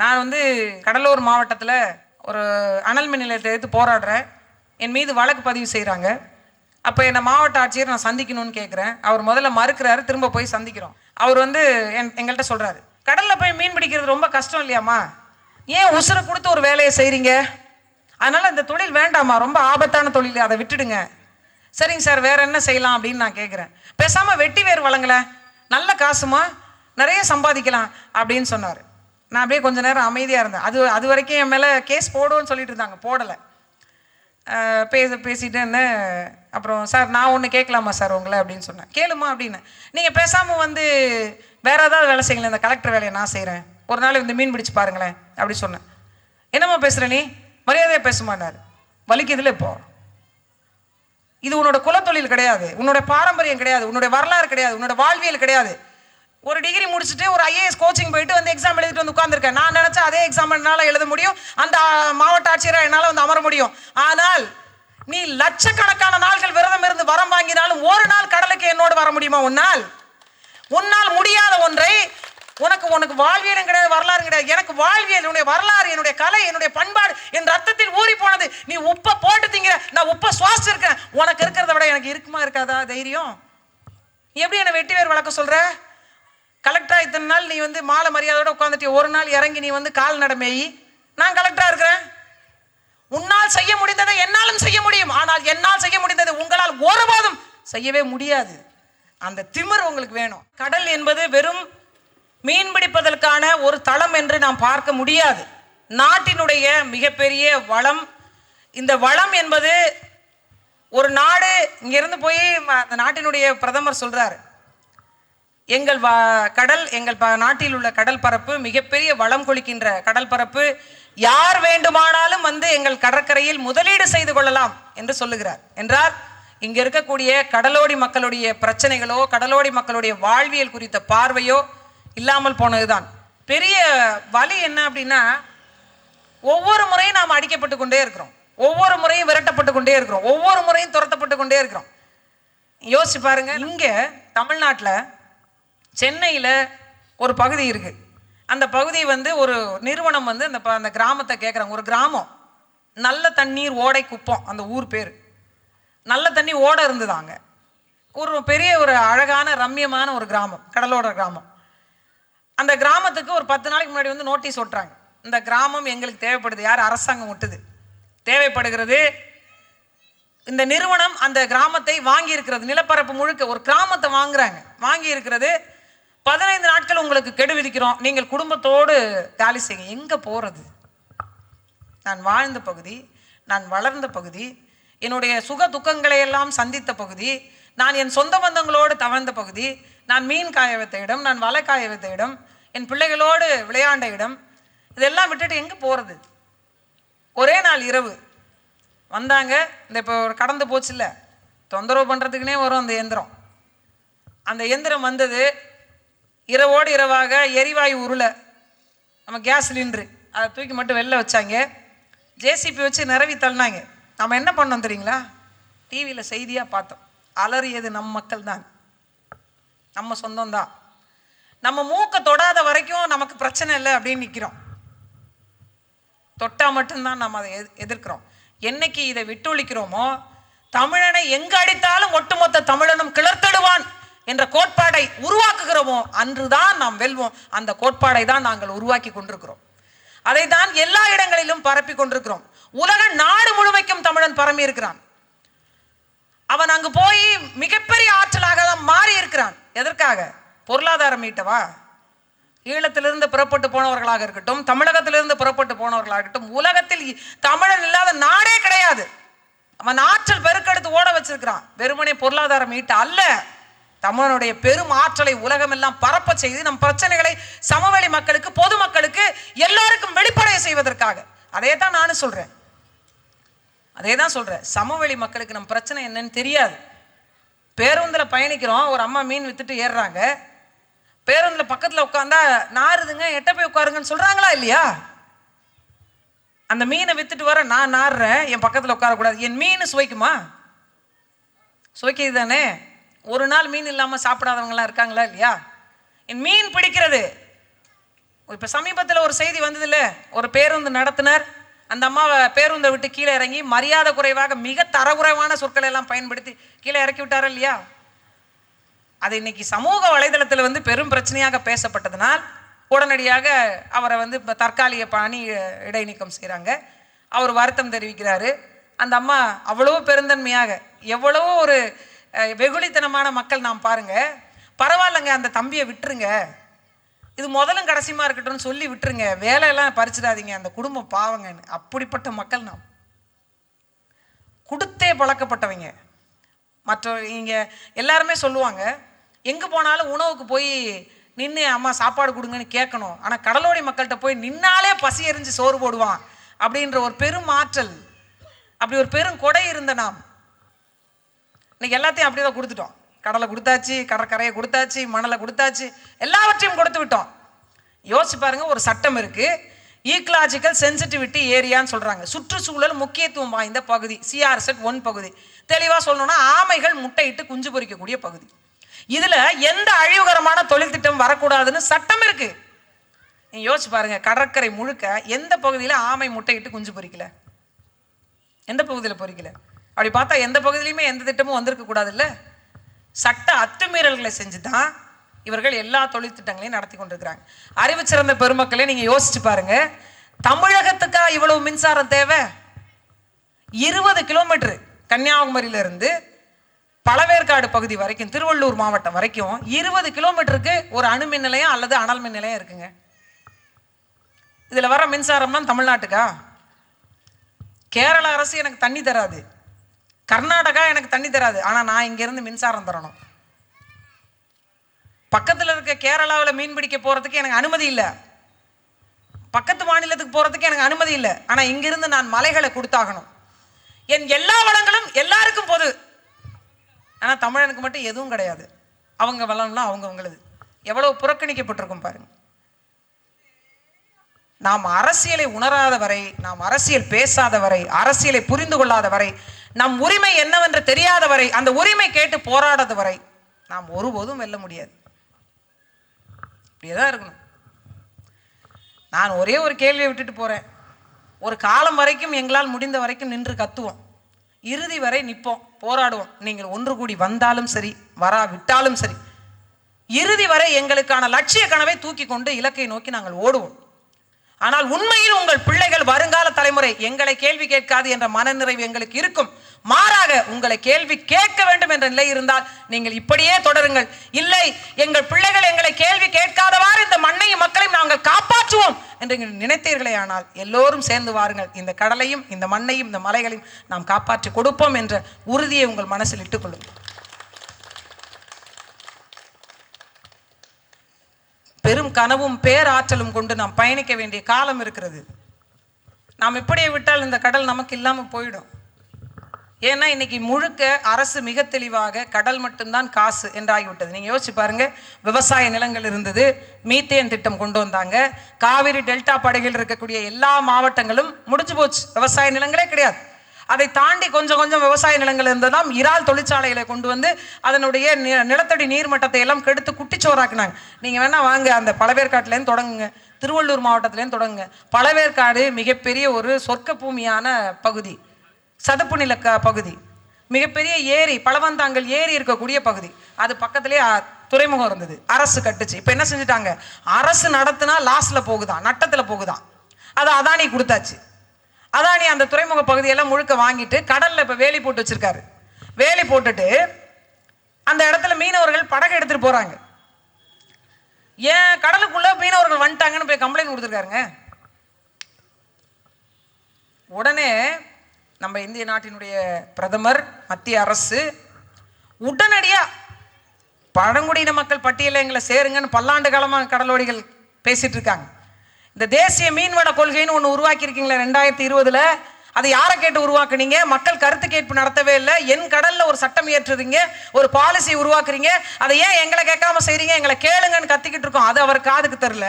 நான் வந்து கடலூர் மாவட்டத்தில் ஒரு அனல் மின் நிலையத்தை எடுத்து போராடுறேன். என் மீது வழக்கு பதிவு செய்கிறாங்க அப்போ என்னை மாவட்ட ஆட்சியர் நான் சந்திக்கணும்னு கேட்குறேன் அவர் முதல்ல மறுக்கிறாரு திரும்ப போய் சந்திக்கிறோம். அவர் வந்து என் எங்கள்கிட்ட சொல்கிறாரு கடலில் போய் மீன் பிடிக்கிறது ரொம்ப கஷ்டம் இல்லையாம்மா? ஏன் உசுரை கொடுத்து ஒரு வேலையை செய்கிறீங்க அதனால் இந்த தொழில் வேண்டாம்மா. ரொம்ப ஆபத்தான தொழில். அதை விட்டுடுங்க. சரிங்க சார் வேற என்ன செய்யலாம்? அப்படின்னு நான் கேட்குறேன் பேசாமல் வெட்டி வேறு வழங்கலை. நல்ல காசுமா? நிறைய சம்பாதிக்கலாம். அப்படின்னு சொன்னார். நான் அப்படியே கொஞ்ச நேரம் அமைதியாக இருந்தேன். அது அது வரைக்கும் என் மேலே கேஸ் போடுவோன்னு சொல்லிட்டு இருந்தாங்க. போடலை. பேச பேசிட்டு என்ன அப்புறம் சார் நான் ஒன்று கேட்கலாமா சார் உங்களை? அப்படின்னு சொன்னேன். கேளுமா அப்படின்னு. நீங்கள் பேசாமல் வந்து வேறு ஏதாவது வேலை செய்யுங்களேன். இந்த கலெக்டர் வேலையை நான் செய்கிறேன் ஒரு நாள் இந்த மீன் பிடிச்சு பாருங்களேன். அப்படி சொன்னேன். என்னம்மா பேசுகிற நீ? மரியாதையாக பேசுமானார் வலிக்குதுல இப்போ? இது உன்னோட குலத்தொழில் கிடையாது. உன்னோட பாரம்பரியம் கிடையாது. உன்னோட வரலாறு கிடையாது. உன்னோட வாழ்வியல் கிடையாது. ஒரு டிகிரி முடிச்சுட்டு ஒரு ஐஏஎஸ் கோச்சிங் போயிட்டு வந்து எக்ஸாம் எழுதிட்டு வந்து உட்காந்துருக்கேன் நான் நினச்சா அதே எக்ஸாம் என்னால் எழுத முடியும். அந்த மாவட்ட ஆட்சியராக என்னால் வந்து அமர முடியும். ஆனால் நீ லட்சக்கணக்கான நாள்கள் விரதம் இருந்து வரம் வாங்கினாலும் ஒரு நாள் கடலுக்கு என்னோடு வர முடியுமா உன்னால்? உன்னால் முடியாத ஒன்றை உனக்கு உனக்கு வாழ்வியலும் கிடையாது வரலாறு கிடையாது. எனக்கு வாழ்வியல் என்னுடைய வரலாறு என்னுடைய கலை என்னுடைய பண்பாடு என் ரத்தத்தில் ஊறி போனது. நீ உப்பை போட்டு திங்கிற நான் உப்பை சுவாசிச்சு இருக்கேன் உனக்கு இருக்கிறத விட எனக்கு இருக்குமா இருக்காதா? தைரியம்? எப்படி என்னை வெட்டி வேறு வளர்க்க சொல்கிற எத்தனை நாள் நீ வந்து மாலை மரியாதையோட உட்காந்துட்டு ஒரு நாள் இறங்கி நீ வந்து கால் நடமேயி நான் கலெக்டராக இருக்கிறேன். உன்னால் செய்ய முடிந்ததை என்னாலும் செய்ய முடியும். ஆனால் என்னால் செய்ய முடிந்ததை உங்களால் ஒருபோதும் செய்யவே முடியாது. அந்த திமிர் உங்களுக்கு வேணும். கடல் என்பது வெறும் மீன் பிடிப்பதற்கான ஒரு தளம் என்று நாம் பார்க்க முடியாது. நாட்டினுடைய மிகப்பெரிய வளம். இந்த வளம் என்பது ஒரு நாடு இங்கிருந்து போய் அந்த நாட்டினுடைய பிரதமர் சொல்கிறார் எங்கள் வ கடல் எங்கள் ப நாட்டில் உள்ள கடல் பரப்பு மிகப்பெரிய வளம் கொளிக்கின்ற கடல் பரப்பு யார் வேண்டுமானாலும் வந்து எங்கள் கடற்கரையில் முதலீடு செய்து கொள்ளலாம் என்று சொல்லுகிறார். என்றால் இங்கே இருக்கக்கூடிய கடலோடி மக்களுடைய பிரச்சனைகளோ கடலோடி மக்களுடைய வாழ்வியல் குறித்த பார்வையோ இல்லாமல் போனதுதான். பெரிய வலி என்ன அப்படின்னா ஒவ்வொரு முறையும் நாம் அடிக்கப்பட்டு கொண்டே இருக்கிறோம். ஒவ்வொரு முறையும் விரட்டப்பட்டு கொண்டே இருக்கிறோம். ஒவ்வொரு முறையும் துரத்தப்பட்டு கொண்டே இருக்கிறோம். யோசிச்சு பாருங்க இங்கே தமிழ்நாட்டில் சென்னையில் ஒரு பகுதி இருக்குது அந்த பகுதி வந்து ஒரு நிறுவனம் வந்து அந்த ப- அந்த கிராமத்தை கேட்குறாங்க ஒரு கிராமம். நல்ல தண்ணீர் ஓடை குப்பம். அந்த ஊர் பேர். நல்ல தண்ணி ஓடை இருந்ததாங்க. ஒரு பெரிய ஒரு அழகான ரம்யமான ஒரு கிராமம். கடலோட கிராமம். அந்த கிராமத்துக்கு ஒரு பத்து நாளைக்கு முன்னாடி வந்து நோட்டீஸ் ஒட்டுறாங்க. இந்த கிராமம் எங்களுக்கு தேவைப்படுது. யார் அரசாங்கம் விட்டுது தேவைப்படுகிறது. இந்த நிறுவனம் அந்த கிராமத்தை வாங்கி இருக்கிறது நிலப்பரப்பு முழுக்க ஒரு கிராமத்தை வாங்குறாங்க. வாங்கி இருக்கிறது பதினைந்து நாட்கள் உங்களுக்கு கெடு விதிக்கிறோம். நீங்கள் குடும்பத்தோடு காலி செய்யுங்க எங்க போறது? நான் வாழ்ந்த பகுதி நான் வளர்ந்த பகுதி என்னுடைய சுக துக்கங்களை எல்லாம் சந்தித்த பகுதி நான் என் சொந்த பந்தங்களோடு தவழ்ந்த பகுதி நான் மீன் காய வைத்த இடம் நான் வலை காய வைத்த இடம் என் பிள்ளைகளோடு விளையாண்ட இடம் இதெல்லாம் விட்டுட்டு எங்கே போகிறது ஒரே நாள் இரவு. வந்தாங்க. இந்த இப்போ ஒரு கடந்து போச்சுல்ல. தொந்தரவு பண்ணுறதுக்குனே வரும் அந்த எந்திரம் அந்த எந்திரம் வந்தது. இரவோடு இரவாக எரிவாயு உருளை. நம்ம கேஸ் சிலிண்ட்ரு. அதை தூக்கி மட்டும் வெளில வச்சாங்க. ஜேசிபி வச்சு நிரவி தள்ளினாங்க. நம்ம என்ன பண்ணோம் தெரியுங்களா? டிவியில் செய்தியாக பார்த்தோம். அலறியது நம் மக்கள் தான். நம்ம சொந்தம் தான். நம்ம மூக்கை தொடாத வரைக்கும் நமக்கு பிரச்சனை இல்லை அப்படின்னு நிற்கிறோம் தொட்டால் மட்டும்தான் நம்ம அதை எதி- எதிர்க்கிறோம். என்னைக்கு இதை விட்டொழிக்கிறோமோ தமிழனை எங்க அடித்தாலும் ஒட்டுமொத்த தமிழனும் கிளர்த்தெடுவான். என்ற கோட்பாடை உருவாக்குகிறோமோ அன்றுதான் நாம் வெல்வோம். அந்த கோட்பாடை தான் நாங்கள் உருவாக்கி கொண்டிருக்கிறோம். அதை தான் எல்லா இடங்களிலும் பரப்பி கொண்டிருக்கிறோம். உலக நாடு முழுமைக்கும் தமிழன் பரம்பி இருக்கிறான். அவன் அங்கு போய் மிகப்பெரிய ஆற்றலாக தான் மாறி இருக்கிறான். எதற்காக? பொருளாதாரம் மீட்டவா? ஈழத்திலிருந்து புறப்பட்டு போனவர்களாக இருக்கட்டும் தமிழகத்திலிருந்து புறப்பட்டு போனவர்களாக இருக்கட்டும் உலகத்தில் தமிழன் இல்லாத நாடே கிடையாது. அவன் ஆற்றல் பெருக்கெடுத்து ஓட வச்சிருக்கிறான். வெறுமனே பொருளாதாரம் ஈட்ட அல்ல. தமிழனுடைய பெரும் ஆற்றலை உலகமெல்லாம் பரப்ப செய்து நம் பிரச்சனைகளை சமவெளி மக்களுக்கு பொதுமக்களுக்கு எல்லாருக்கும் வெளிப்படைய செய்வதற்காக. அதே தான் நானும் சொல்றேன். அதே தான் சொல்கிறேன் சமவெளி மக்களுக்கு நம் பிரச்சனை என்னன்னு தெரியாது. பேருந்தில் பயணிக்கிறோம் ஒரு அம்மா மீன் வித்துட்டு ஏறுறாங்க. பேருந்தில் பக்கத்தில் உட்காந்தா நாறுதுங்க எட்ட போய் உட்காருங்கன்னு சொல்கிறாங்களா இல்லையா? அந்த மீனை வித்துட்டு வர நான் நாடுறேன் என் பக்கத்தில் உட்காரக்கூடாது. என் மீன் சுவைக்குமா? சுவைக்குது தானே ஒரு நாள் மீன் இல்லாமல் சாப்பிடாதவங்களாம் இருக்காங்களா இல்லையா? என் மீன் பிடிக்கிறது. இப்போ சமீபத்தில் ஒரு செய்தி வந்ததில்ல ஒரு பேருந்து நடத்தினர் அந்த அம்மாவை பேருந்தை விட்டு கீழே இறங்கி மரியாதை குறைவாக மிக தரகுறைவான சொற்களை எல்லாம் பயன்படுத்தி கீழே இறக்கி விட்டாரா இல்லையா? அது இன்னைக்கு சமூக வலைதளத்தில் வந்து பெரும் பிரச்சனையாக பேசப்பட்டதனால் உடனடியாக அவரை வந்து இப்போ தற்காலிக பணி இடைநீக்கம் செய்கிறாங்க அவர் வருத்தம் தெரிவிக்கிறாரு. அந்த அம்மா அவ்வளோ பெருந்தன்மையாக எவ்வளவோ ஒரு வெகுளித்தனமான மக்கள் நாம் பாருங்க. பரவாயில்லைங்க அந்த தம்பியை விட்டுருங்க. இது முதலும் கடைசியமாக இருக்கட்டும்னு சொல்லி விட்டுருங்க. வேலையெல்லாம் பறிச்சிடாதீங்க. அந்த குடும்பம் பாவங்கன்னு அப்படிப்பட்ட மக்கள் நாம். கொடுத்தே பழக்கப்பட்டவங்க. மற்ற இங்கே எல்லாருமே சொல்லுவாங்க எங்கே போனாலும் உணவுக்கு போய் நின்று அம்மா சாப்பாடு கொடுங்கன்னு கேட்கணும். ஆனால் கடலோடி மக்கள்கிட்ட போய் நின்னாலே பசி எரிஞ்சு சோறு போடுவான். அப்படின்ற ஒரு பெரும் ஆற்றல். அப்படி ஒரு பெரும் கொடை இருந்த நாம். இன்னைக்கு எல்லாத்தையும் அப்படியே தான் கொடுத்துட்டோம். கடலை கொடுத்தாச்சு கடற்கரையை கொடுத்தாச்சு மணலை கொடுத்தாச்சு எல்லாவற்றையும் கொடுத்து விட்டோம். யோசிச்சு பாருங்க ஒரு சட்டம் இருக்கு. ஈக்கலாஜிக்கல் சென்சிட்டிவிட்டி ஏரியான்னு சொல்றாங்க. சுற்றுச்சூழல் முக்கியத்துவம் வாய்ந்த பகுதி சிஆர்செட் ஒன் பகுதி. தெளிவாக சொல்லணும்னா ஆமைகள் முட்டையிட்டு குஞ்சு பொறிக்கக்கூடிய பகுதி. இதுல எந்த அழிவுகரமான தொழில் திட்டம் வரக்கூடாதுன்னு சட்டம் இருக்கு. நீங்கள் யோசிச்சு பாருங்க கடற்கரை முழுக்க எந்த பகுதியில் ஆமை முட்டையிட்டு குஞ்சு பொறிக்கல? எந்த பகுதியில் பொறிக்கல? அப்படி பார்த்தா எந்த பகுதியிலையுமே எந்த திட்டமும் வந்திருக்க கூடாதுல்ல? சட்ட அத்துமீறல்களை செஞ்சு தான் இவர்கள் எல்லா தொழில் திட்டங்களையும் நடத்தி கொண்டிருக்கிறாங்க. அறிவு சிறந்த பெருமக்களே நீங்கள் யோசிச்சு பாருங்க. தமிழகத்துக்கா இவ்வளவு மின்சாரம் தேவை? இருபது கிலோமீட்டர் கன்னியாகுமரியிலிருந்து பழவேற்காடு பகுதி வரைக்கும் திருவள்ளூர் மாவட்டம் வரைக்கும் இருபது கிலோமீட்டருக்கு ஒரு அணுமின் நிலையம் அல்லது அனல் மின் நிலையம் இருக்குங்க. இதில் வர மின்சாரம்னா தமிழ்நாட்டுக்கா? கேரள அரசு எனக்கு தண்ணி தராது. கர்நாடகா எனக்கு தண்ணி தராது. ஆனால் நான் இங்கேருந்து மின்சாரம் தரணும். பக்கத்தில் இருக்க கேரளாவில் மீன் பிடிக்க போகிறதுக்கு எனக்கு அனுமதி இல்லை. பக்கத்து மாநிலத்துக்கு போகிறதுக்கு எனக்கு அனுமதி இல்லை. ஆனால் இங்கிருந்து நான் மலைகளை கொடுத்தாகணும். என் எல்லா வளங்களும் எல்லாருக்கும் பொது. ஆனால் தமிழனுக்கு மட்டும் எதுவும் கிடையாது. அவங்க வளம்லாம் அவங்கவுங்களது. எவ்வளோ புறக்கணிக்கப்பட்டிருக்கும் பாருங்க. நாம் அரசியலை உணராத வரை நாம் அரசியல் பேசாத வரை அரசியலை புரிந்து கொள்ளாத வரை நம் உரிமை என்னவென்று தெரியாத வரை அந்த உரிமை கேட்டு போராடாத வரை நாம் ஒருபோதும் வெல்ல முடியாது. இப்படியே தான் இருக்கணும். நான் ஒரே ஒரு கேள்வியை விட்டுட்டு போகிறேன் ஒரு காலம் வரைக்கும் எங்களால் முடிந்த வரைக்கும் நின்று கத்துவோம். இறுதி வரை நிற்போம் போராடுவோம். நீங்கள் ஒன்று கூடி வந்தாலும் சரி வரா விட்டாலும் சரி இறுதி வரை எங்களுக்கான லட்சிய கனவை தூக்கி கொண்டு இலக்கை நோக்கி நாங்கள் ஓடுவோம். ஆனால் உண்மையில் உங்கள் பிள்ளைகள் வருங்கால தலைமுறை எங்களை கேள்வி கேட்காது என்ற மனநிறைவு எங்களுக்கு இருக்கும். மாறாக உங்களை கேள்வி கேட்க வேண்டும் என்ற நிலை இருந்தால் நீங்கள் இப்படியே தொடருங்கள். இல்லை எங்கள் பிள்ளைகள் எங்களை கேள்வி கேட்காதவாறு இந்த மண்ணையும் மக்களையும் நாங்கள் காப்பாற்றுவோம் என்று நினைத்தீர்களே ஆனால் எல்லோரும் சேர்ந்து வாருங்கள். இந்த கடலையும் இந்த மண்ணையும் இந்த மலைகளையும் நாம் காப்பாற்றி கொடுப்போம் என்ற உறுதியை உங்கள் மனசில் இட்டுக்கொள்ளுங்கள் பெரும் கனவும் பேராற்றலும் கொண்டு நாம் பயணிக்க வேண்டிய காலம் இருக்கிறது. நாம் இப்படியே விட்டால் இந்த கடல் நமக்கு இல்லாமல் போயிடும். ஏன்னா இன்னைக்கு முழுக்க அரசு மிக தெளிவாக கடல் மட்டும்தான் காசு என்றாகிவிட்டது. நீங்கள் யோசிச்சு பாருங்க விவசாய நிலங்கள் இருந்தது மீத்தேன் திட்டம் கொண்டு வந்தாங்க காவிரி டெல்டா படைகள் இருக்கக்கூடிய எல்லா மாவட்டங்களும் முடிஞ்சு போச்சு. விவசாய நிலங்களே கிடையாது. அதை தாண்டி கொஞ்சம் கொஞ்சம் விவசாய நிலங்கள் இருந்ததாம் இறால் தொழிற்சாலைகளை கொண்டு வந்து அதனுடைய நிலத்தடி நீர்மட்டத்தை எல்லாம் கெடுத்து குட்டிச்சோறாக்குனாங்க. நீங்கள் வேணா வாங்க அந்த பழவேற்காட்டிலேருந்து தொடங்குங்க. திருவள்ளூர் மாவட்டத்துலேருந்து தொடங்குங்க. பழவேற்காடு மிகப்பெரிய ஒரு சொர்க்க பூமியான பகுதி. சதுப்பு நில பகுதி. மிகப்பெரிய ஏரி பழவந்தாங்கல் ஏரி இருக்கக்கூடிய பகுதி. அது பக்கத்திலே துறைமுகம் இருந்தது. அரசு கட்டுச்சு. இப்போ என்ன செஞ்சுட்டாங்க? அரசு நடத்துனா லாஸில் போகுதான் நட்டத்தில் போகுதான். அது அதானி கொடுத்தாச்சு. அதானி அந்த துறைமுக பகுதியெல்லாம் முழுக்க வாங்கிட்டு கடலில் இப்போ வேலி போட்டு வச்சுருக்காரு. வேலி போட்டுட்டு அந்த இடத்துல மீனவர்கள் படகு எடுத்துகிட்டு போகிறாங்க ஏன் கடலுக்குள்ளே மீனவர்கள் வந்துட்டாங்கன்னு போய் கம்ப்ளைண்ட் கொடுத்துருக்காருங்க? உடனே நம்ம இந்திய நாட்டினுடைய பிரதமர் மத்திய அரசு உடனடியாக பழங்குடியின மக்கள் பட்டியலை எங்களை சேருங்கன்னு பல்லாண்டு காலமாக கடலோடிகள் பேசிகிட்டு இருக்காங்க. இந்த தேசிய மீன்வள கொள்கைன்னு ஒன்று உருவாக்கியிருக்கீங்களே ரெண்டாயிரத்தி இருபதுல? அதை யாரை கேட்டு உருவாக்குனீங்க? மக்கள் கருத்து கேட்பு நடத்தவே இல்லை. என் கடல்ல ஒரு சட்டம் ஏற்றுறீங்க ஒரு பாலிசி உருவாக்குறீங்க. அதை ஏன் எங்களை கேட்காம செய்றீங்க? எங்களை கேளுங்கன்னு கத்திக்கிட்டு இருக்கோம். அது அவர் காதுக்கு தெரில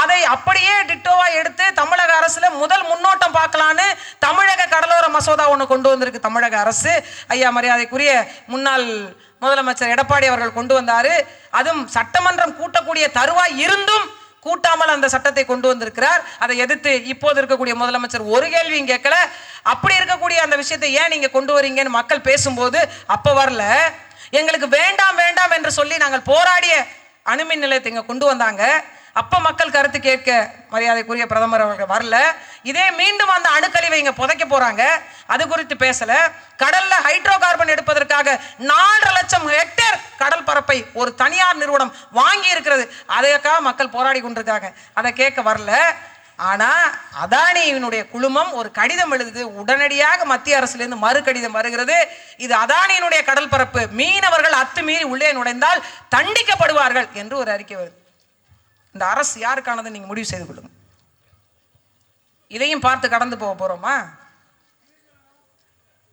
அதை அப்படியே டிட்டோவா எடுத்து தமிழக அரசுல முதல் முன்னோட்டம் பார்க்கலான்னு தமிழக கடலோர மசோதா ஒன்று கொண்டு வந்திருக்கு தமிழக அரசு. ஐயா மரியாதைக்குரிய முன்னாள் முதலமைச்சர் எடப்பாடி அவர்கள் கொண்டு வந்தாரு. அதுவும் சட்டமன்றம் கூட்டக்கூடிய தருவாய் இருந்தும் கூட்டாமல் அந்த சட்டத்தை கொண்டு வந்திருக்கிறார். அதை எதிர்த்து இப்போது இருக்கக்கூடிய முதலமைச்சர் ஒரு கேள்வியும் கேட்கல. அப்படி இருக்கக்கூடிய அந்த விஷயத்தை ஏன் நீங்க கொண்டு வரீங்கன்னு மக்கள் பேசும்போது அப்ப வரல. எங்களுக்கு வேண்டாம் வேண்டாம் என்று சொல்லி நாங்கள் போராடிய அணுமின் நிலையத்தை இங்க கொண்டு வந்தாங்க. அப்போ மக்கள் கருத்து கேட்க மரியாதைக்குரிய பிரதமர் அவர்கள் வரல. இதே மீண்டும் அந்த அணுக்கழிவை இங்கே புதைக்க போகிறாங்க அது குறித்து பேசலை. கடலில் ஹைட்ரோ கார்பன் எடுப்பதற்காக நாலரை லட்சம் ஹெக்டேர் கடல் பரப்பை ஒரு தனியார் நிறுவனம் வாங்கி இருக்கிறது. அதற்காக மக்கள் போராடி கொண்டிருக்காங்க. அதை கேட்க வரல. ஆனால் அதானியினுடைய குழுமம் ஒரு கடிதம் எழுதுது. உடனடியாக மத்திய அரசுலேருந்து மறு கடிதம் வருகிறது. இது அதானியினுடைய கடல் பரப்பு. மீனவர்கள் அத்துமீறி உள்ளே நுழைந்தால் தண்டிக்கப்படுவார்கள் என்று ஒரு அறிக்கை வருது. இந்த அரசு யாருக்கானது நீங்க முடிவு செய்து கொள்ளுங்க. இதையும் பார்த்து கடந்து போக போறோமா?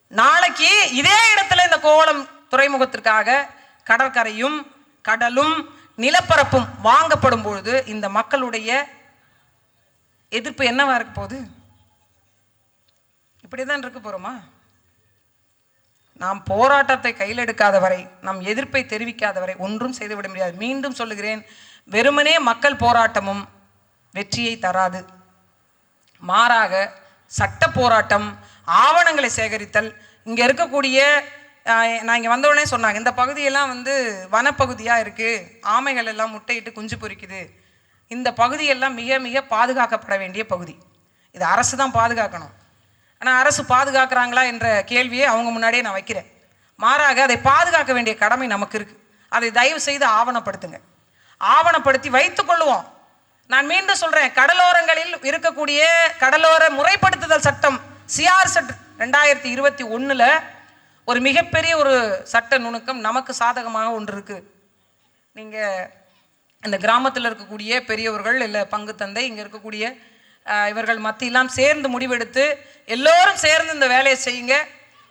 நாளைக்கு இதே இடத்துல இந்த கோவளம் துறைமுகத்திற்காக கடற்கரையும் கடலும் நிலப்பரப்பும் வாங்கப்படும் பொழுது இந்த மக்களுடைய எதிர்ப்பு என்னவா இருக்க போகுது? இப்படிதான் இருக்க போறோமா? நாம் போராட்டத்தை கையில் எடுக்காத வரை நம் எதிர்ப்பை தெரிவிக்காத வரை ஒன்றும் செய்துவிட முடியாது. மீண்டும் சொல்லுகிறேன் வெறுமனே மக்கள் போராட்டமும் வெற்றியை தராது. மாறாக சட்ட போராட்டம் ஆவணங்களை சேகரித்தல் இங்கே இருக்கக்கூடிய நான் இங்கே வந்தவுடனே சொன்னாங்க இந்த பகுதியெல்லாம் வந்து வனப்பகுதியாக இருக்குது ஆமைகள் எல்லாம் முட்டையிட்டு குஞ்சு பொரிக்குது இந்த பகுதியெல்லாம் மிக மிக பாதுகாக்கப்பட வேண்டிய பகுதி. இது அரசு தான் பாதுகாக்கணும். ஆனால் அரசு பாதுகாக்கிறாங்களா என்ற கேள்வியை அவங்க முன்னாடியே நான் வைக்கிறேன். மாறாக அதை பாதுகாக்க வேண்டிய கடமை நமக்கு இருக்குது அதை தயவு செய்து ஆவணப்படுத்துங்க. ஆவணப்படுத்தி வைத்துக் கொள்ளுவோம். நான் மீண்டும் சொல்றேன் கடலோரங்களில் இருக்கக்கூடிய கடலோர முறைப்படுத்துதல் சட்டம் சிஆர் சட் ரெண்டாயிரத்தி இருபத்தி ஒன்றில் ஒரு மிகப்பெரிய ஒரு சட்ட நுணுக்கம் நமக்கு சாதகமாக ஒன்று இருக்கு. நீங்க இந்த கிராமத்தில் இருக்கக்கூடிய பெரியவர்கள் இல்லை பங்கு தந்தை இங்கே இருக்கக்கூடிய இவர்கள் மத்தியெல்லாம் சேர்ந்து முடிவெடுத்து எல்லோரும் சேர்ந்து இந்த வேலையை செய்யுங்க.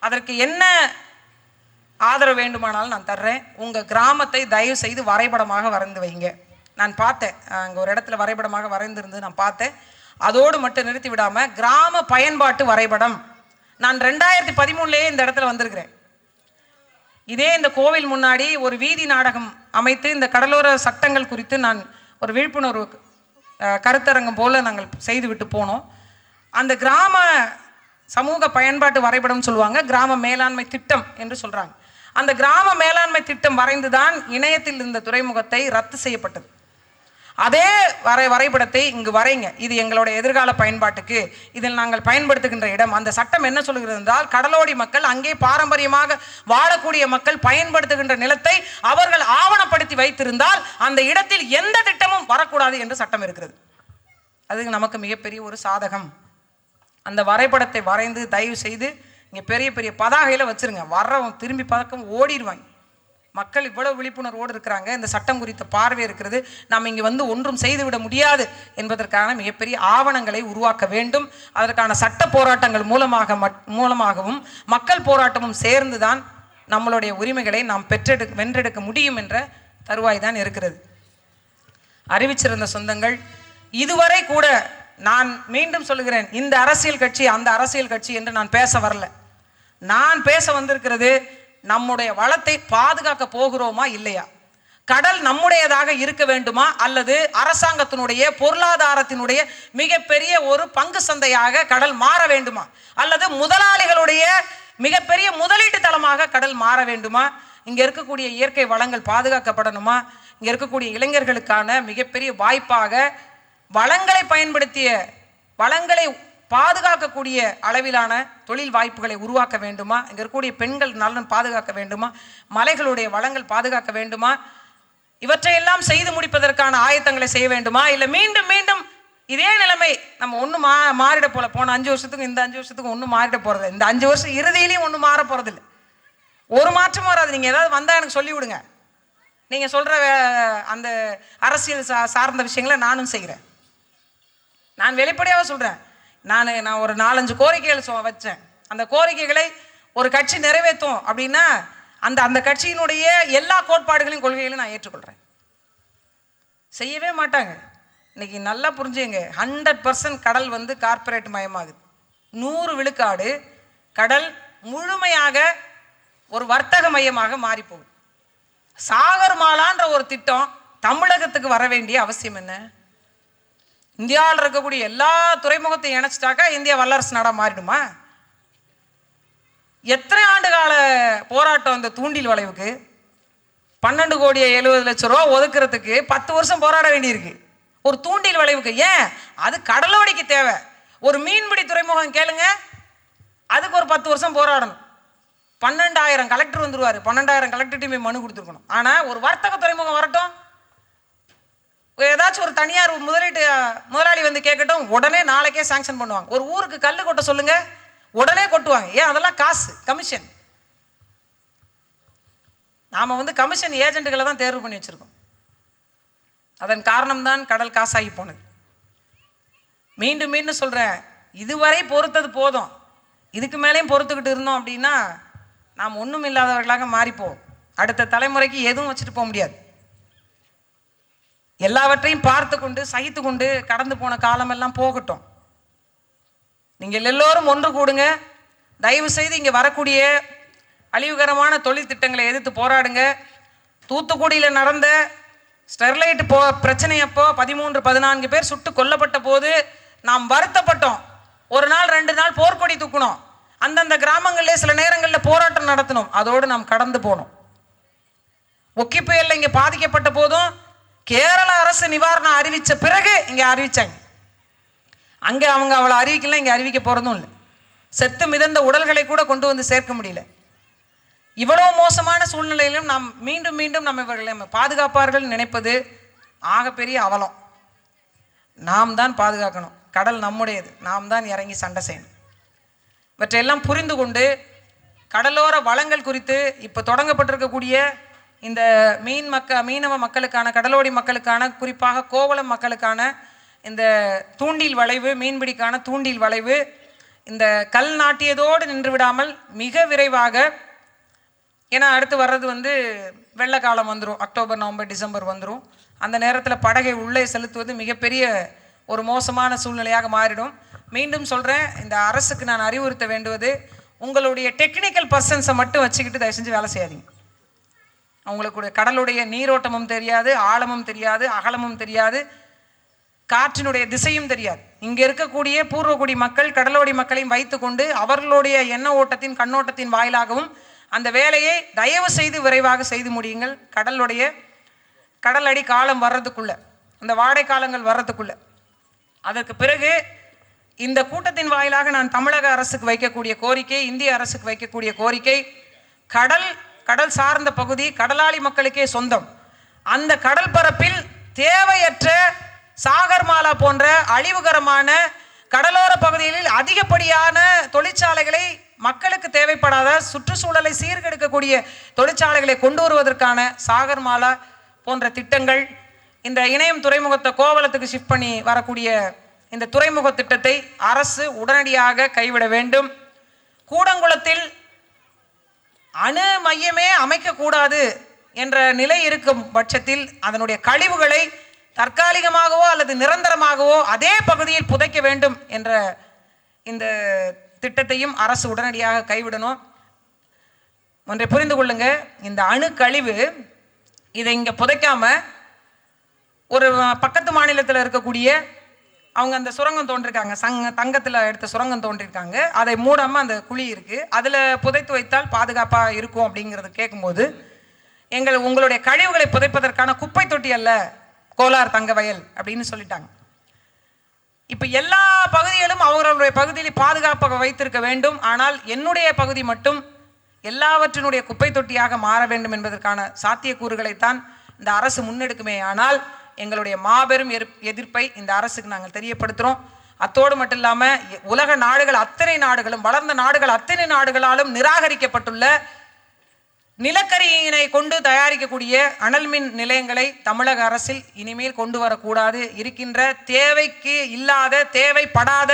அதற்கு என்ன ஆதரவு வேண்டுமானாலும் நான் தர்றேன். உங்கள் கிராமத்தை தயவு செய்து வரைபடமாக வரைந்து வைங்க. நான் பார்த்தேன். அங்கே ஒரு இடத்துல வரைபடமாக வரைந்திருந்து நான் பார்த்தேன். அதோடு மட்டும் நிறுத்தி விடாமல் கிராம பயன்பாட்டு வரைபடம். நான் ரெண்டாயிரத்தி பதிமூணுலேயே இந்த இடத்துல வந்திருக்கிறேன். இதே இந்த கோவில் முன்னாடி ஒரு வீதி நாடகம் அமைத்து இந்த கடலோர சட்டங்கள் குறித்து நான் ஒரு விழிப்புணர்வு கருத்தரங்கம் போல் நாங்கள் செய்துவிட்டு போனோம். அந்த கிராம சமூக பயன்பாட்டு வரைபடம் சொல்லுவாங்க. கிராம மேலாண்மை திட்டம் என்று சொல்கிறாங்க அந்த கிராம மேலாண்மை திட்டம் வரைந்துதான் இணையத்தில் இருந்த துறைமுகத்தை ரத்து செய்யப்பட்டது. அதே வரை வரைபடத்தை இங்கு வரைங்க. இது எங்களுடைய எதிர்கால பயன்பாட்டுக்கு இதில் நாங்கள் பயன்படுத்துகின்ற இடம். அந்த சட்டம் என்ன சொல்கிறது என்றால் கடலோடி மக்கள் அங்கே பாரம்பரியமாக வாழக்கூடிய மக்கள் பயன்படுத்துகின்ற நிலத்தை அவர்கள் ஆவணப்படுத்தி வைத்திருந்தால் அந்த இடத்தில் எந்த திட்டமும் வரக்கூடாது என்று சட்டம் இருக்கிறது. அது நமக்கு மிகப்பெரிய ஒரு சாதகம். அந்த வரைபடத்தை வரைந்து தயவு செய்து இங்கே பெரிய பெரிய பதாகையில் வச்சிருங்க. வர்றவன் திரும்பி பதக்கம் ஓடிடுவாங்க மக்கள் இவ்வளவு விழிப்புணர்வோடு இருக்கிறாங்க. இந்த சட்டம் குறித்த பார்வை இருக்கிறது. நாம் இங்கே வந்து ஒன்றும் செய்துவிட முடியாது என்பதற்கான மிகப்பெரிய ஆவணங்களை உருவாக்க வேண்டும். அதற்கான சட்ட போராட்டங்கள் மூலமாக மூலமாகவும் மக்கள் போராட்டமும் சேர்ந்து தான் நம்மளுடைய உரிமைகளை நாம் பெற்றெடு வென்றெடுக்க முடியும் என்ற தருவாய் தான் இருக்கிறது. அறிவிச்சிருந்த சொந்தங்கள். இதுவரை கூட நான் மீண்டும் சொல்லுகிறேன். இந்த அரசியல் கட்சி அந்த அரசியல் கட்சி என்று நான் பேச வரல. நான் பேச வந்திருக்கிறது நம்முடைய வளத்தை பாதுகாக்க போகிறோமா இல்லையா? கடல் நம்முடையதாக இருக்க வேண்டுமா? அல்லது அரசாங்கத்தினுடைய பொருளாதாரத்தினுடைய மிகப்பெரிய ஒரு பங்கு சந்தையாக கடல் மாற வேண்டுமா? அல்லது முதலாளிகளுடைய மிகப்பெரிய முதலீட்டு தளமாக கடல் மாற வேண்டுமா? இங்கே இருக்கக்கூடிய இயற்கை வளங்கள் பாதுகாக்கப்படணுமா? இங்கே இருக்கக்கூடிய இளைஞர்களுக்கான மிகப்பெரிய வாய்ப்பாக வளங்களை பயன்படுத்திய வளங்களை பாதுகாக்கக்கூடிய அளவிலான தொழில் வாய்ப்புகளை உருவாக்க வேண்டுமா? இங்கே இருக்கக்கூடிய பெண்கள் நலன் பாதுகாக்க வேண்டுமா? மலைகளுடைய வளங்கள் பாதுகாக்க வேண்டுமா? இவற்றையெல்லாம் செய்து முடிப்பதற்கான ஆயத்தங்களை செய்ய வேண்டுமா? இல்லை மீண்டும் மீண்டும் இதே நிலைமை நம்ம ஒன்றும் மா மாறிட போல போன அஞ்சு வருஷத்துக்கும் இந்த அஞ்சு வருஷத்துக்கும் ஒன்றும் மாறிட போகிறது இந்த அஞ்சு வருஷம் இறுதியிலையும் ஒன்றும் மாற போகிறதில்ல ஒரு மாற்றமும் வராது. நீங்கள் ஏதாவது வந்தால் எனக்கு சொல்லி விடுங்க. நீங்கள் சொல்கிற அந்த அரசியல் சா சார்ந்த விஷயங்களை நானும் செய்கிறேன் நான் வெளிப்படையாக சொல்கிறேன் நான் நான் ஒரு நாலஞ்சு கோரிக்கைகள் சொ வச்சேன். அந்த கோரிக்கைகளை ஒரு கட்சி நிறைவேற்றும் அப்படின்னா அந்த அந்த கட்சியினுடைய எல்லா கோட்பாடுகளையும் கொள்கைகளையும் நான் ஏற்றுக்கொள்கிறேன் செய்யவே மாட்டாங்க. இன்னைக்கு நல்லா புரிஞ்சுங்க. ஹண்ட்ரட் பர்சன்ட் கடல் வந்து கார்ப்பரேட் மயமாகுது. நூறு விழுக்காடு கடல் முழுமையாக ஒரு வர்த்தக மையமாக மாறி போகுது சாகர் மாலான்ற ஒரு திட்டம் தமிழகத்துக்கு வர வேண்டிய அவசியம் என்ன? இந்தியாவில் இருக்கக்கூடிய எல்லா துறைமுகத்தையும் இணைச்சிட்டாக்கா இந்தியா வல்லரசு நாடாக மாறிடுமா? எத்தனை ஆண்டு கால போராட்டம் அந்த தூண்டில் வளைவுக்கு? பன்னெண்டு கோடியே எழுபது லட்ச ரூபா ஒதுக்குறதுக்கு பத்து வருஷம் போராட வேண்டியிருக்கு. ஒரு தூண்டில் வளைவுக்கு ஏன்? அது கடலோடிக்கு தேவை. ஒரு மீன்பிடி துறைமுகம் கேளுங்க. அதுக்கு ஒரு பத்து வருஷம் போராடணும். பன்னெண்டாயிரம் கலெக்டர் வந்துருவார். பன்னெண்டாயிரம் கலெக்டர்கிட்ட மனு கொடுத்துருக்கணும். ஆனால் ஒரு வர்த்தக துறைமுகம் வரட்டும். ஏதாச்சும் ஒரு தனியார் முதலீட்டு முதலாளி வந்து கேட்கட்டும் உடனே நாளைக்கே சாங்ஷன் பண்ணுவாங்க. ஒரு ஊருக்கு கல் கொட்ட சொல்லுங்க உடனே கொட்டுவாங்க. ஏன்? அதெல்லாம் காசு கமிஷன் நாம வந்து கமிஷன் ஏஜென்ட்டுகளை தான் தேர்வு பண்ணி வச்சிருக்கோம். அதன் காரணம்தான் கடல் காசாகி போனது. மீண்டும் மீண்டும் சொல்றேன் இதுவரை பொறுத்தது போதும். இதுக்கு மேலேயும் பொறுத்துக்கிட்டு இருந்தோம் அப்படின்னா நாம் ஒன்றும் இல்லாதவர்களாக மாறிப்போம். அடுத்த தலைமுறைக்கு எதுவும் வச்சுட்டு போக முடியாது. எல்லாவற்றையும் பார்த்து கொண்டு சகித்து கொண்டு கடந்து போன காலமெல்லாம் போகட்டும். நீங்கள் எல்லோரும் ஒன்று கூடுங்க. தயவு செய்து இங்கே வரக்கூடிய அழிவுகரமான தொழில் திட்டங்களை எதிர்த்து போராடுங்க. தூத்துக்குடியில் நடந்த ஸ்டெர்லைட் போ பிரச்சனையப்போ பதிமூன்று பதினான்கு பேர் சுட்டு கொல்லப்பட்ட போது நாம் வருத்தப்பட்டோம். ஒரு நாள் ரெண்டு நாள் போர்க்கொடி தூக்கணும் அந்தந்த கிராமங்களிலே சில நேரங்களில் போராட்டம் நடத்தணும் அதோடு நாம் கடந்து போனோம். ஒக்கி புயலில் இங்கே பாதிக்கப்பட்ட போதும் கேரள அரசு நிவாரணம் அறிவித்த பிறகு இங்கே அறிவித்தாங்க அங்கே அவங்க அவளை அறிவிக்கல இங்கே அறிவிக்க போகிறதும் இல்லை. செத்து மிதந்த உடல்களை கூட கொண்டு வந்து சேர்க்க முடியல. இவ்வளோ மோசமான சூழ்நிலையிலும் நாம் மீண்டும் மீண்டும் நம்ம இவர்களை நம்ம பாதுகாப்பார்கள் நினைப்பது ஆகப்பெரிய அவலம். நாம் தான் பாதுகாக்கணும். கடல் நம்முடையது. நாம் தான் இறங்கி சண்டை செய்யணும். இவற்றையெல்லாம் புரிந்து கொண்டு கடலோர வளங்கள் குறித்து இப்போ தொடங்கப்பட்டிருக்கக்கூடிய இந்த மீன் மக்க மீனவ மக்களுக்கான கடலோடி மக்களுக்கான குறிப்பாக கோவளம் மக்களுக்கான இந்த தூண்டில் வளைவு மீன்பிடிக்கான தூண்டில் வளைவு இந்த கல் நாட்டியதோடு நின்று விடாமல் மிக விரைவாக ஏன்னா அடுத்து வர்றது வந்து வெள்ளை காலம் வந்துடும் அக்டோபர் நவம்பர் டிசம்பர் வந்துடும் அந்த நேரத்தில் படகை உள்ளே செலுத்துவது மிகப்பெரிய ஒரு மோசமான சூழ்நிலையாக மாறிடும். மீண்டும் சொல்கிறேன் இந்த அரசுக்கு நான் அறிவுறுத்த வேண்டுவது உங்களுடைய டெக்னிக்கல் பர்சன்ஸை மட்டும் வச்சுக்கிட்டு தயவு செஞ்சு வேலை செய்யாதீங்க. அவங்களுக்கு கடலுடைய நீரோட்டமும் தெரியாது ஆழமும் தெரியாது அகலமும் தெரியாது காற்றினுடைய திசையும் தெரியாது. இங்கே இருக்கக்கூடிய பூர்வகுடி மக்கள் கடலோடி மக்களையும் வைத்துக்கொண்டு அவர்களுடைய எண்ண ஓட்டத்தின் கண்ணோட்டத்தின் வாயிலாகவும் அந்த வேலையை தயவு செய்து விரைவாக செய்து முடியுங்கள். கடலுடைய கடலடி காலம் வர்றதுக்குள்ள இந்த வாடை காலங்கள் வர்றதுக்குள்ள. அதற்கு பிறகு இந்த கூட்டத்தின் வாயிலாக நான் தமிழக அரசுக்கு வைக்கக்கூடிய கோரிக்கை இந்திய அரசுக்கு வைக்கக்கூடிய கோரிக்கை கடல் கடல் சார்ந்த பகுதி கடலாளி மக்களுக்கே சொந்தம். அந்த கடல் பரப்பில் தேவையற்ற சாகர்மாலா போன்ற அழிவுகரமான கடலோர பகுதிகளில் அதிகப்படியான தொழிற்சாலைகளை மக்களுக்கு தேவைப்படாத சுற்றுச்சூழலை சீர்கெடுக்கக்கூடிய தொழிற்சாலைகளை கொண்டு வருவதற்கான சாகர்மாலா போன்ற திட்டங்கள் இந்த இணையம் துறைமுகத்தை கோவலத்துக்கு ஷிஃப்ட் பண்ணி வரக்கூடிய இந்த துறைமுக திட்டத்தை அரசு உடனடியாக கைவிட வேண்டும். கூடங்குளத்தில் அணு மையமே அமைக்கக்கூடாது என்ற நிலை இருக்கும் பட்சத்தில் அதனுடைய கழிவுகளை தற்காலிகமாகவோ அல்லது நிரந்தரமாகவோ அதே பகுதியில் புதைக்க வேண்டும் என்ற இந்த திட்டத்தையும் அரசு உடனடியாக கைவிடணும். ஒன்றை புரிந்து கொள்ளுங்க. இந்த அணு கழிவு இதை இங்கே புதைக்காம ஒரு பக்கத்து மாநிலத்தில் இருக்கக்கூடிய அவங்க அந்த சுரங்கம் தோன்றிருக்காங்க. சங்க தங்கத்தில் எடுத்த சுரங்கம் தோன்றிருக்காங்க. அதை மூடாமல் அந்த குழி இருக்குது அதில் புதைத்து வைத்தால் பாதுகாப்பாக இருக்கும் அப்படிங்கிறது கேட்கும்போது எங்கள் உங்களுடைய கழிவுகளை புதைப்பதற்கான குப்பை தொட்டி அல்ல கோலார் தங்க வயல் அப்படின்னு சொல்லிட்டாங்க. இப்போ எல்லா பகுதிகளும் அவர்களுடைய பகுதியில் பாதுகாப்பாக வைத்திருக்க வேண்டும். ஆனால் என்னுடைய பகுதி மட்டும் எல்லாவற்றினுடைய குப்பை தொட்டியாக மாற வேண்டும் என்பதற்கான சாத்தியக்கூறுகளைத்தான் இந்த அரசு முன்னெடுக்குமே. ஆனால் எங்களுடைய மாபெரும் எதிர்ப்- எதிர்ப்பை இந்த அரசுக்கு நாங்கள் தெரியப்படுத்துகிறோம் அத்தோடு மட்டும் இல்லாமல் உலக நாடுகள் அத்தனை நாடுகளும் வளர்ந்த நாடுகள் அத்தனை நாடுகளாலும் நிராகரிக்கப்பட்டுள்ள நிலக்கரியினை கொண்டு தயாரிக்கக்கூடிய அனல் மின் நிலையங்களை தமிழக அரசில் இனிமேல் கொண்டு வரக்கூடாது. இருக்கின்ற தேவைக்கு இல்லாத தேவைப்படாத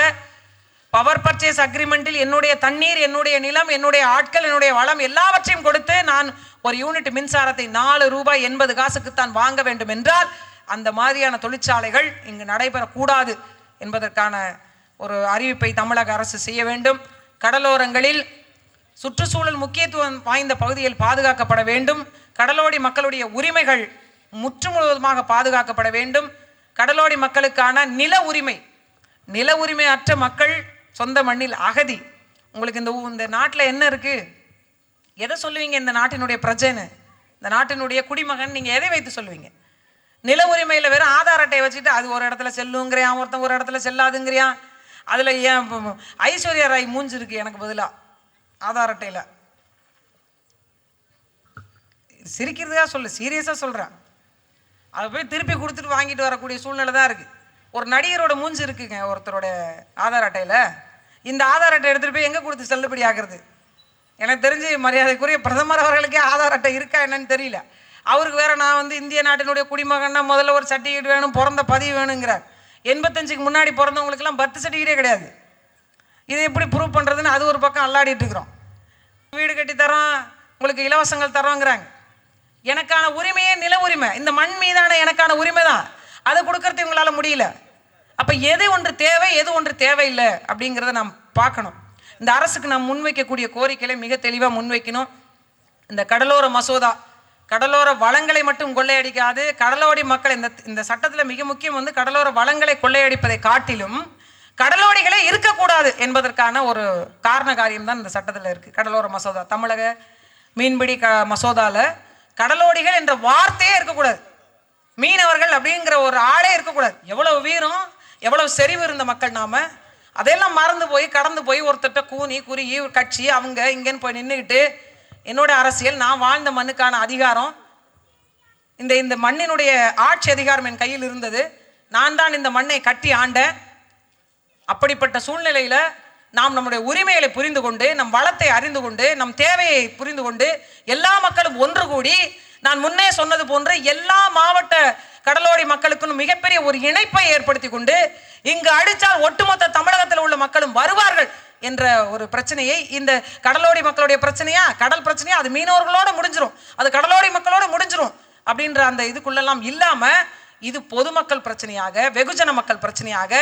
பவர் பர்ச்சேஸ் அக்ரிமெண்ட்டில் என்னுடைய தண்ணீர் என்னுடைய நிலம் என்னுடைய ஆட்கள் என்னுடைய வளம் எல்லாவற்றையும் கொடுத்து நான் ஒரு யூனிட் மின்சாரத்தை நாலு ரூபாய் எண்பது காசுக்குத்தான் வாங்க வேண்டும் என்றால் அந்த மாதிரியான தொழிற்சாலைகள் இங்கு நடைபெறக்கூடாது என்பதற்கான ஒரு அறிவிப்பை தமிழக அரசு செய்ய வேண்டும். கடலோரங்களில் சுற்றுச்சூழல் முக்கியத்துவம் வாய்ந்த பகுதியில் பாதுகாக்கப்பட வேண்டும். கடலோடி மக்களுடைய உரிமைகள் முற்று முழுவதுமாக பாதுகாக்கப்பட வேண்டும். கடலோடி மக்களுக்கான நில உரிமை நில உரிமை அற்ற மக்கள் சொந்த மண்ணில் அகதி. உங்களுக்கு இந்த ஊ- இந்த நாட்டில் என்ன இருக்குது எதை சொல்லுவீங்க இந்த நாட்டினுடைய பிரஜைன்னு? இந்த நாட்டினுடைய குடிமகன் நீங்கள் எதை வைத்து சொல்லுவீங்க? நில உரிமையில் வெறும் ஆதார் அட்டையை வச்சுட்டு அது ஒரு இடத்துல செல்லுங்கிறியான் ஒருத்தன் ஒரு இடத்துல செல்லாதுங்கிறியான் அதில் ஏன் ஐஸ்வர்யா ராய் மூஞ்சி இருக்கு எனக்கு பதிலாக ஆதார் அட்டையில். சிரிக்கிறதுக்காக சொல்லு சீரியஸாக சொல்கிறேன் அதை போய் திருப்பி கொடுத்துட்டு வாங்கிட்டு வரக்கூடிய சூழ்நிலை தான் இருக்குது ஒரு நடிகரோட மூஞ்சி இருக்குங்க ஒருத்தரோட ஆதார் அட்டையில். இந்த ஆதார் அட்டை எடுத்துகிட்டு போய் எங்கே கொடுத்து செல்லுபடி ஆகிறது? எனக்கு தெரிஞ்சு மரியாதைக்குரிய பிரதமர் அவர்களுக்கே ஆதார் அட்டை இருக்கா என்னன்னு தெரியல. அவருக்கு வேற நான் வந்து இந்திய நாட்டினுடைய குடிமகன்னா முதல்ல ஒரு சர்டிஃபிகேட் வேணும் பிறந்த பதிவு வேணுங்கிறார். எண்பத்தஞ்சுக்கு முன்னாடி பிறந்தவங்களுக்குலாம் பர்த் சர்டிஃபிகேட்டே கிடையாது. இதை எப்படி ப்ரூவ் பண்ணுறதுன்னு அது ஒரு பக்கம் அல்லாடிட்டு இருக்கிறோம். வீடு கட்டி தரோம் உங்களுக்கு இலவசங்கள் தரோங்கிறாங்க எனக்கான உரிமையே நில உரிமை. இந்த மண் மீதான எனக்கான உரிமை தான். அதை கொடுக்கறது இவங்களால முடியல. அப்போ எது ஒன்று தேவை எது ஒன்று தேவையில்லை அப்படிங்கிறத நாம் பார்க்கணும். இந்த அரசுக்கு நாம் முன்வைக்கக்கூடிய கோரிக்கைகளை மிக தெளிவாக முன்வைக்கணும். இந்த கடலோர மசோதா கடலோர வளங்களை மட்டும் கொள்ளையடிக்காது. கடலோடி மக்கள் இந்த இந்த சட்டத்தில் மிக முக்கியம் வந்து கடலோர வளங்களை கொள்ளையடிப்பதை காட்டிலும் கடலோடிகளே இருக்கக்கூடாது என்பதற்கான ஒரு காரண காரியம் தான் இந்த சட்டத்தில் இருக்குது கடலோர மசோதா. தமிழக மீன்பிடி க மசோதாவில் கடலோடிகள் என்ற வார்த்தையே இருக்கக்கூடாது. மீனவர்கள் அப்படிங்கிற ஒரு ஆளே இருக்கக்கூடாது. எவ்வளவு வீரம் எவ்வளவு செறிவு இருந்த மக்கள் நாம அதெல்லாம் மறந்து போய் கடந்து போய் ஒருத்தட்ட கூனி குறுகி கட்சி அவங்க இங்கேன்னு போய் நின்றுக்கிட்டு என்னோட அரசியல் நான் வாழ்ந்த மண்ணுக்கான அதிகாரம் இந்த இந்த மண்ணினுடைய ஆட்சி அதிகாரம் என் கையில் இருந்தது. நான் தான் இந்த மண்ணை கட்டி ஆண்டேன். அப்படிப்பட்ட சூழ்நிலையில் நாம் நம்முடைய உரிமைகளை புரிந்து கொண்டு நம் வளத்தை அறிந்து கொண்டு நம் தேவையை புரிந்து கொண்டு எல்லா மக்களும் ஒன்று கூடி நான் முன்னே சொன்னது போன்று எல்லா மாவட்ட கடலோடி மக்களுக்கும் மிகப்பெரிய ஒரு இணைப்பை ஏற்படுத்தி கொண்டு இங்கு அடித்தால் ஒட்டுமொத்த தமிழகத்தில் உள்ள மக்களும் வருவார்கள். என்ற ஒரு பிரச்சனையை இந்த கடலோடி மக்களுடைய பிரச்சனையா கடல் பிரச்சனையா அது மீனவர்களோட முடிஞ்சிரும். அது கடலோடி மக்களோட முடிஞ்சிரும் அப்படின்ற அந்த இதுக்குள்ளெல்லாம் இல்லாம இது பொதுமக்கள் பிரச்சனையாக வெகுஜன மக்கள் பிரச்சனையாக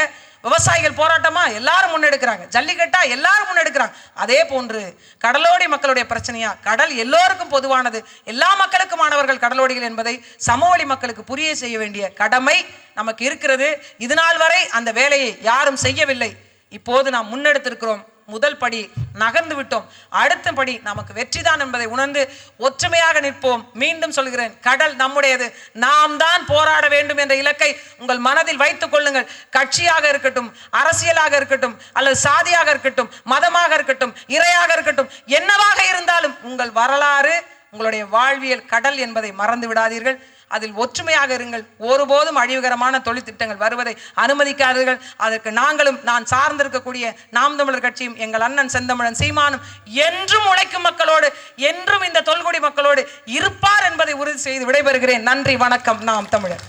விவசாயிகள் போராட்டமா எல்லாரும் முன்னெடுக்கிறாங்க. ஜல்லிக்கட்டா எல்லாரும் முன்னெடுக்கிறாங்க. அதே போன்று கடலோடி மக்களுடைய பிரச்சனையா கடல் எல்லோருக்கும் பொதுவானது. எல்லா மக்களுக்குமானவர்கள் கடலோடிகள் என்பதை சமவெளி மக்களுக்கு புரிய செய்ய வேண்டிய கடமை நமக்கு இருக்கிறது. இதுநாள் வரை அந்த வேலையை யாரும் செய்யவில்லை. இப்போது நாம் முன்னெடுத்திருக்கிறோம். முதல் படி நகர்ந்து விட்டோம். அடுத்த படி நமக்கு வெற்றிதான் என்பதை உணர்ந்து ஒற்றுமையாக நிற்போம். மீண்டும் சொல்கிறேன் கடல் நம்முடையது. நாம் தான் போராட வேண்டும் என்ற இலக்கை உங்கள் மனதில் வைத்துக் கொள்ளுங்கள். கட்சியாக இருக்கட்டும் அரசியலாக இருக்கட்டும் அல்லது சாதியாக இருக்கட்டும் மதமாக இருக்கட்டும் இறையாக இருக்கட்டும் என்னவாக இருந்தாலும் உங்கள் வரலாறு உங்களுடைய வாழ்வியல் கடல் என்பதை மறந்து விடாதீர்கள். அதில் ஒற்றுமையாக இருங்கள். ஒருபோதும் அழிவுகரமான தொழில் திட்டங்கள் வருவதை அனுமதிக்காதீர்கள். அதற்கு நாங்களும் நான் சார்ந்திருக்கக்கூடிய நாம் தமிழர் கட்சியும் எங்கள் அண்ணன் செந்தமிழன் சீமானும் என்றும் உழைக்கும் மக்களோடு என்றும் இந்த தொல்குடி மக்களோடு இருப்பார் என்பதை உறுதி செய்து விடைபெறுகிறேன். நன்றி வணக்கம். நாம் தமிழர்.